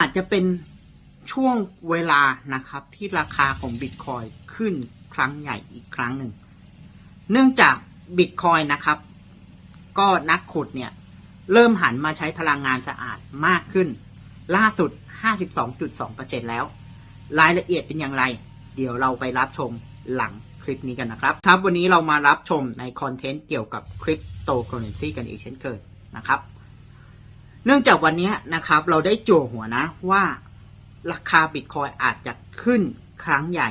อาจจะเป็นช่วงเวลานะครับที่ราคาของบิตคอยขึ้นครั้งใหญ่อีกครั้งหนึ่ง เนื่องจากบิตคอยนะครับ ก็นักขุดเนี่ย เริ่มหันมาใช้พลังงานสะอาดมากขึ้น ล่าสุด 52.2%แล้ว รายละเอียดเป็นอย่างไร เดี๋ยวเราไปรับชมหลังคลิปนี้กันนะครับ ครับวันนี้เรามารับชมในคอนเทนต์เกี่ยวกับคริปโตเคอเรนซีกันอีกเช่นเคยนะครับ เนื่องจากวันนี้นะครับเราได้จั่วหัวนะว่าราคาบิตคอยอาจจะขึ้นครั้งใหญ่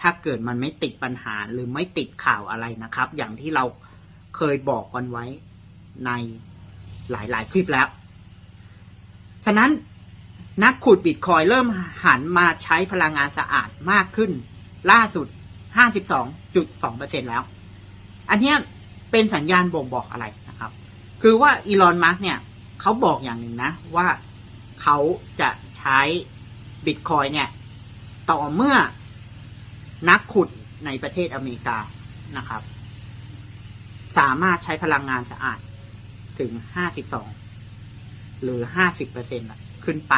ถ้าเกิดมันไม่ติดปัญหาหรือไม่ติดข่าวอะไรนะครับ อย่างที่เราเคยบอกกันไว้ในหลายๆ คลิปแล้ว ฉะนั้นนักขุดบิตคอยเริ่มหันมาใช้พลังงานสะอาดมากขึ้น ล่าสุด 52.2%แล้ว อันนี้เป็นสัญญาณบ่งบอกอะไรนะครับ คือว่าอีลอนมัสเนี่ย เขาบอกอย่างหนึ่งนะ ว่าเขาจะใช้บิตคอยเนี่ย ต่อเมื่อนักขุดในประเทศอเมริกานะครับ สามารถใช้พลังงานสะอาดถึง 52 หรือ 50%ขึ้นไป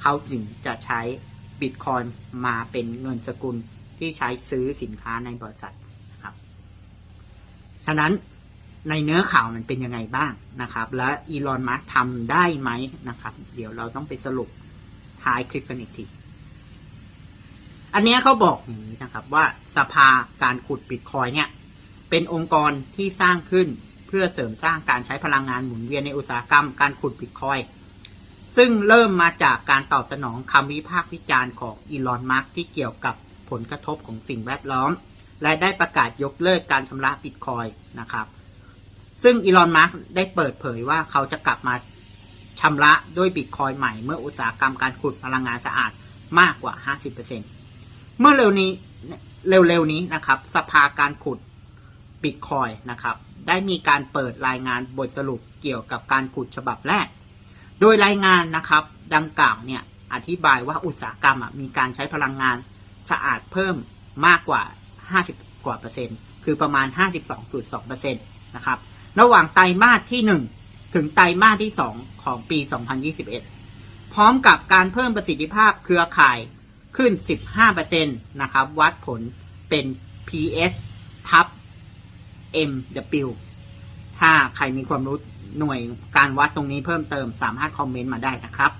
เขาจึงจะใช้บิตคอยมาเป็นเงินสกุลที่ใช้ซื้อสินค้าในบริษัทนะครับ ฉะนั้น ในเนื้อข่าวมันเป็นยังไงบ้างนะครับ และอีลอนมัสทำได้ไหมนะครับ เดี๋ยวเราต้องไปสรุปท้ายคลิปกันอีกที อันนี้เขาบอกอย่างนี้นะครับว่าสภาการขุดบิตคอยเนี่ย เป็นองค์กรที่สร้างขึ้นเพื่อเสริมสร้างการใช้พลังงานหมุนเวียนในอุตสาหกรรมการขุดบิตคอยซึ่งเริ่มมาจากการตอบสนองคำวิพากษ์วิจารณ์ของอีลอนมัสที่เกี่ยวกับผลกระทบของสิ่งแวดล้อม และได้ประกาศยกเลิกการชำระบิตคอยนะครับ ซึ่งอีลอนมัสได้เปิดเผยว่าเขาจะกลับมาชำระด้วยบิตคอยใหม่เมื่ออุตสาหกรรมการขุดพลังงานสะอาดมากกว่า 50%เมื่อเร็วนี้เร็วๆนี้นะครับ สภาการขุดบิตคอยนะครับ ได้มีการเปิดรายงานบทสรุปเกี่ยวกับการขุดฉบับแรก โดยรายงานนะครับ ดังกล่าวเนี่ยอธิบายว่าอุตสาหกรรมมีการใช้พลังงานสะอาดเพิ่มมากกว่า 50 กว่าเปอร์เซ็นต์ คือประมาณ 52.2เปอร์เซ็นต์นะครับ ระหว่างไตรมาสที่ 1 ถึงไตรมาสที่ 2 ของปี 2021 พร้อมกับการเพิ่มประสิทธิภาพเครือข่ายขึ้น 15%นะครับ วัดผลเป็น PS ทับ MW ถ้าใครมีความรู้หน่วยการวัดตรงนี้เพิ่มเติมสามารถคอมเมนต์มาได้นะครับ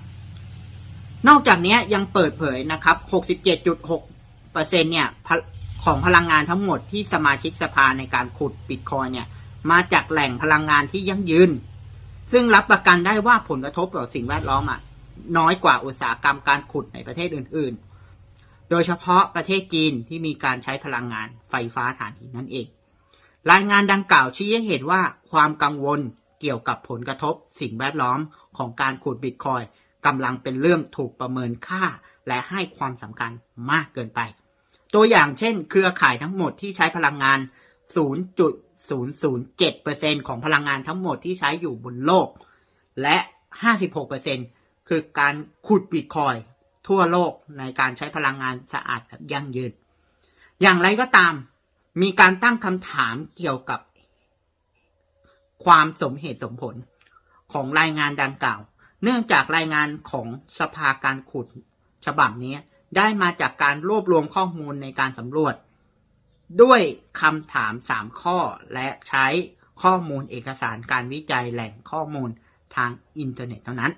นอกจากนี้ยังเปิดเผยนะครับ 67.6%เนี่ยของพลังงานทั้งหมดที่สมาชิกสภาในการขุดบิตคอยเนี่ย มาจากแหล่งพลังงานที่ยั่งยืน ซึ่งรับประกันได้ว่าผลกระทบต่อสิ่งแวดล้อมอะน้อยกว่าอุตสาหกรรมการขุดในประเทศอื่น ๆ โดยเฉพาะประเทศจีนที่มีการใช้พลังงานไฟฟ้าถ่านหินนั่นเอง รายงานดังกล่าวชี้ให้เห็นว่าความกังวลเกี่ยวกับผลกระทบสิ่งแวดล้อมของการขุดบิตคอยกำลังเป็นเรื่องถูกประเมินค่า และให้ความสำคัญมากเกินไป ตัวอย่างเช่น เครือข่ายทั้งหมดที่ใช้พลังงาน 0.007%ของพลังงานทั้งหมดที่ใช้อยู่บนโลก และ 56%คือการขุดบิตคอยทั่วโลกในการใช้พลังงานสะอาดแบบยั่งยืน อย่างไรก็ตาม มีการตั้งคำถามเกี่ยวกับความสมเหตุสมผลของรายงานดังกล่าว เนื่องจากรายงานของสภาการขุดฉบับนี้ได้มาจากการรวบรวมข้อมูลในการสำรวจ ด้วยคำถาม 3 ข้อ และใช้ข้อมูลเอกสารการวิจัยแหล่งข้อมูลทางอินเทอร์เน็ตเท่านั้น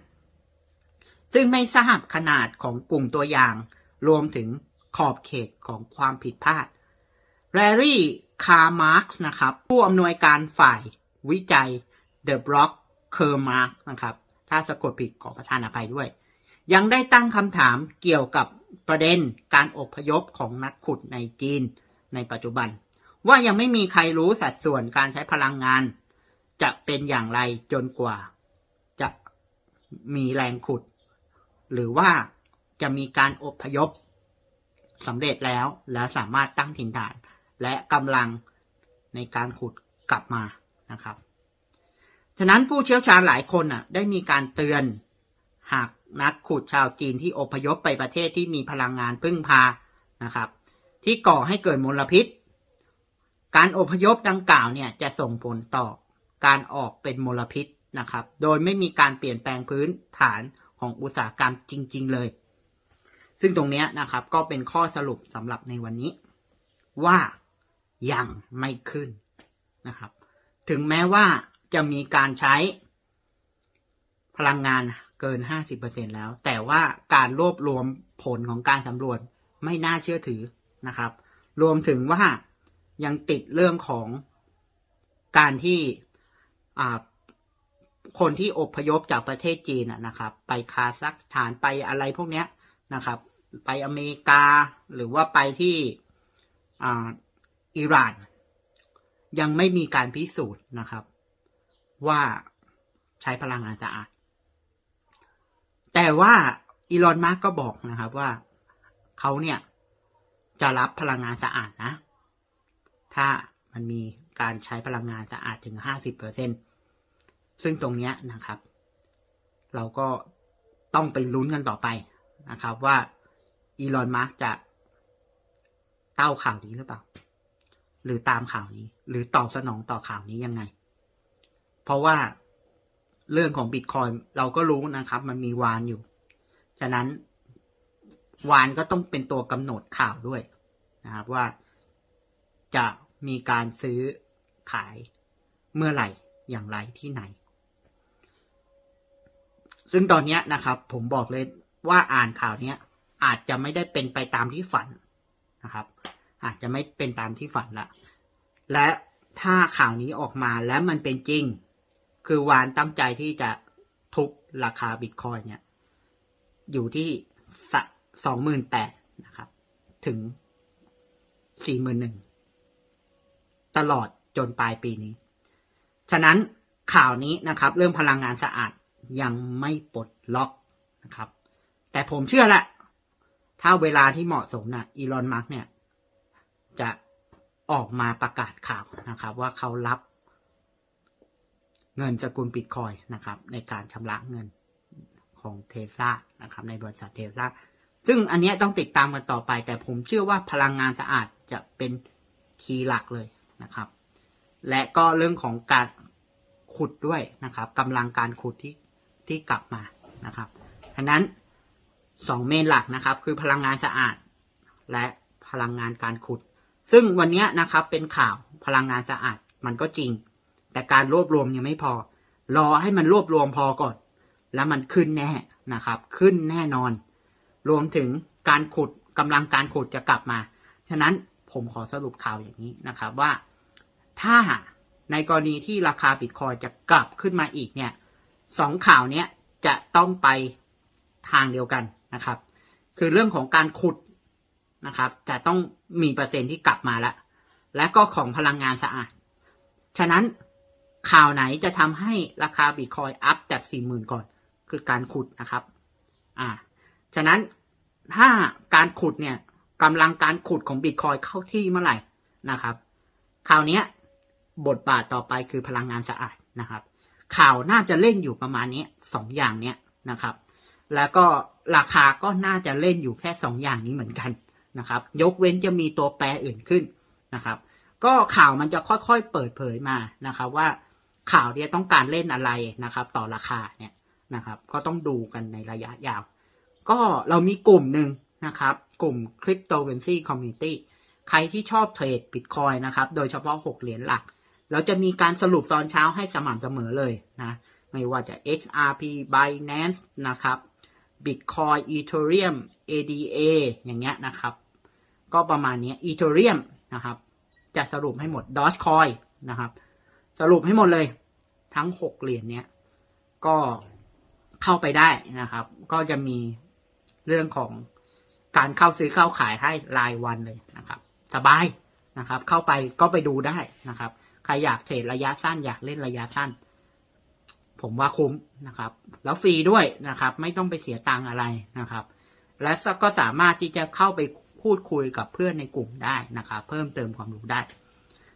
ซึ่งไม่ทราบขนาดของกลุ่มตัวอย่าง รวมถึงขอบเขตของความผิดพลาด แรรี่ คาร์มาร์กนะครับ ผู้อำนวยการฝ่ายวิจัย The Block k e r m a r k นะครับ ถ้าสะกดผิดขอประทานอภัยด้วย ยังได้ตั้งคำถามเกี่ยวกับประเด็นการอพยพของนักขุดในจีน ในปัจจุบัน ว่ายังไม่มีใครรู้สัดส่วนการใช้พลังงาน จะเป็นอย่างไรจนกว่า จะมีแรงขุด หรือว่าจะมีการอบพยพสำเร็จแล้วและสามารถตั้งถิ่นฐาน และกำลังในการขุดกลับมานะครับ ฉะนั้นผู้เชี่ยวชาญหลายคนอะ ได้มีการเตือน หากนักขุดชาวจีนที่อพยพไปประเทศที่มีพลังงานพึ่งพานะครับ ที่ก่อให้เกิดมลพิษ การอพยพดังกล่าวเนี่ยจะส่งผลต่อการออกเป็นมลพิษนะครับ โดยไม่มีการเปลี่ยนแปลงพื้นฐานของอุตสาหกรรมจริง ๆ เลย ซึ่งตรงนี้นะครับก็เป็นข้อสรุปสำหรับในวันนี้ ว่ายังไม่ขึ้นนะครับ ถึงแม้ว่าจะมีการใช้พลังงานเกิน 50%แล้ว แต่ว่าการรวบรวมผลของการสำรวจไม่น่าเชื่อถือ นะครับ รวมถึงว่ายังติดเรื่องของการที่คนที่อพยพจากประเทศจีนนะครับ ไปคาซัคสถานไปอะไรพวกเนี้ยนะครับ ไปอเมริกาหรือว่าไปที่ออิหร่าน ยังไม่มีการพิสูจน์นะครับ ว่าใช้พลังงานสะอาด แต่ว่าอีลอนมาร์กก็บอกนะครับว่าเขาเนี่ย จะรับพลังงานสะอาดนะ ถ้ามันมีการใช้พลังงานสะอาดถึงห้าสิบเปอร์เซ็นซึ่งตรงนี้นะครับ เราก็ต้องไปลุ้นกันต่อไปนะครับ ว่าอีลอนมาร์กจะเต้าข่าวนี้หรือเปล่า หรือตามข่าวนี้ หรือตอบสนองต่อข่าวนี้ยังไง เพราะว่าเรื่องของบิตคอยเราก็รู้นะครับ มันมีวานอยู่ ฉะนั้น วานก็ต้องเป็นตัวกำหนดข่าวด้วยนะครับว่าจะมีการซื้อขายเมื่อไหร่อย่างไรที่ไหน ซึ่งตอนนี้นะครับ ผมบอกเลยว่าอ่านข่าวนี้อาจจะไม่ได้เป็นไปตามที่ฝันนะครับ อาจจะไม่เป็นตามที่ฝันละ และถ้าข่าวนี้ออกมาแล้วมันเป็นจริง คือวานตั้งใจที่จะทุบราคาบิตคอยเนี่ย อยู่ที่ส สองหมื่นแปดนะครับ ถึงสี่หมื่นหนึ่งตลอดจนปลายปีนี้ ฉะนั้นข่าวนี้นะครับ เรื่องพลังงานสะอาดยังไม่ปลดล็อกนะครับ แต่ผมเชื่อแหละ ถ้าเวลาที่เหมาะสมนะอีลอนมาร์กเนี่ย จะออกมาประกาศข่าวนะครับ ว่าเขารับเงินสกุลบิตคอยนะครับ ในการชำระเงินของเทสลานะครับ ในบริษัทเทสลา ซึ่งอันนี้ต้องติดตามกันต่อไป แต่ผมเชื่อว่าพลังงานสะอาดจะเป็นคีย์หลักเลยนะครับ และก็เรื่องของการขุดด้วยนะครับกำลังการขุดที่ที่กลับมานะครับดังนั้นสองเมนหลักนะครับ คือพลังงานสะอาด และพลังงานการขุด ซึ่งวันนี้นะครับเป็นข่าวพลังงานสะอาดมันก็จริง แต่การรวบรวมยังไม่พอ รอให้มันรวบรวมพอก่อน แล้วมันขึ้นแน่นะครับ ขึ้นแน่นอน รวมถึงการขุดกำลังการขุดจะกลับมา ฉะนั้นผมขอสรุปข่าวอย่างนี้นะครับว่า ถ้าในกรณีที่ราคาบิตคอยจะกลับขึ้นมาอีกเนี่ยสองข่าวเนี้ยจะต้องไปทางเดียวกันนะครับ คือเรื่องของการขุดนะครับ จะต้องมีเปอร์เซ็นต์ที่กลับมาแล้วและก็ของพลังงานสะอาด ฉะนั้นข่าวไหนจะทำให้ราคาบิตคอยอัพจากสี่หมื่นก่อน คือการขุดนะครับ อ่า ฉะนั้น ถ้าการขุดเนี่ยกำลังการขุดของบิตคอยเข้าที่เมื่อไหร่นะครับข่าวนี้บทบาทต่อไปคือพลังงานสะอาดนะครับ ข่าวน่าจะเล่นอยู่ประมาณนี้สองอย่างเนี้ยนะครับ แล้วก็ราคาก็น่าจะเล่นอยู่แค่สองอย่างนี้เหมือนกันนะครับ ยกเว้นจะมีตัวแปรอื่นขึ้นนะครับ ก็ข่าวมันจะค่อยๆเปิดเผยมานะครับว่าข่าวเนี้ยต้องการเล่นอะไรนะครับ ต่อราคาเนี่ยนะครับ ก็ต้องดูกันในระยะยาว ก็เรามีกลุ่มหนึ่งนะครับ กลุ่ม Cryptocurrency Community ใครที่ชอบเทรดบิตคอยนะครับ โดยเฉพาะ 6 เหรียญหลัก เราจะมีการสรุปตอนเช้าให้สม่ำเสมอเลยนะ ไม่ว่าจะ XRP Binance นะครับ Bitcoin Ethereum ADA อย่างเงี้ยนะครับ ก็ประมาณนี้ Ethereum นะครับ จะสรุปให้หมด Dogecoin นะครับ สรุปให้หมดเลย ทั้ง 6 เหรียญเนี้ยก็เข้าไปได้นะครับ ก็จะมี เรื่องของการเข้าซื้อเข้าขายให้รายวันเลยนะครับ สบายนะครับ เข้าไปก็ไปดูได้นะครับ ใครอยากเทรดระยะสั้นอยากเล่นระยะสั้น ผมว่าคุ้มนะครับ แล้วฟรีด้วยนะครับ ไม่ต้องไปเสียตังอะไรนะครับ และก็สามารถที่จะเข้าไปพูดคุยกับเพื่อนในกลุ่มได้นะครับ เพิ่มเติมความรู้ได้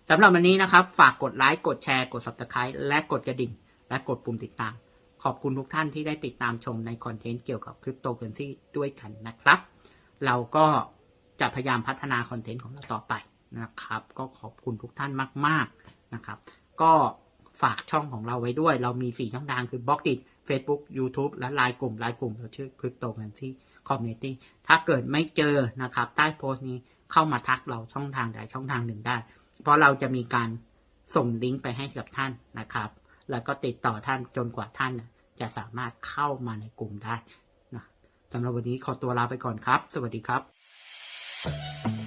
สำหรับวันนี้นะครับ ฝากกดไลค์กดแชร์กด subscribe และกดกระดิ่ง และกดปุ่มติดตาม ขอบคุณทุกท่านที่ได้ติดตามชมในคอนเทนต์เกี่ยวกับคริปโตเคอเรนซีด้วยกันนะครับ เราก็จะพยายามพัฒนาคอนเทนต์ของเราต่อไปนะครับ ก็ขอบคุณทุกท่านมาก ๆนะครับ ก็ฝากช่องของเราไว้ด้วย เรามี 4 ช่องทางคือ b ล็อกดิ f Facebook YouTube และไลน์กลุ่มไลน์กลุ่มเราชื่อ Cryptocurrency Community ถ้าเกิดไม่เจอนะครับ ใต้โพสต์นี้เข้ามาทักเราช่องทางใดช่องทางหนึ่งได้ เพราะเราจะมีการส่งลิงก์ไปให้กับท่านนะครับ แล้วก็ติดต่อท่านจนกว่าท่านจะสามารถเข้ามาในกลุ่มได้นะสำหรับวันนี้ขอตัวลาไปก่อนครับ สวัสดีครับ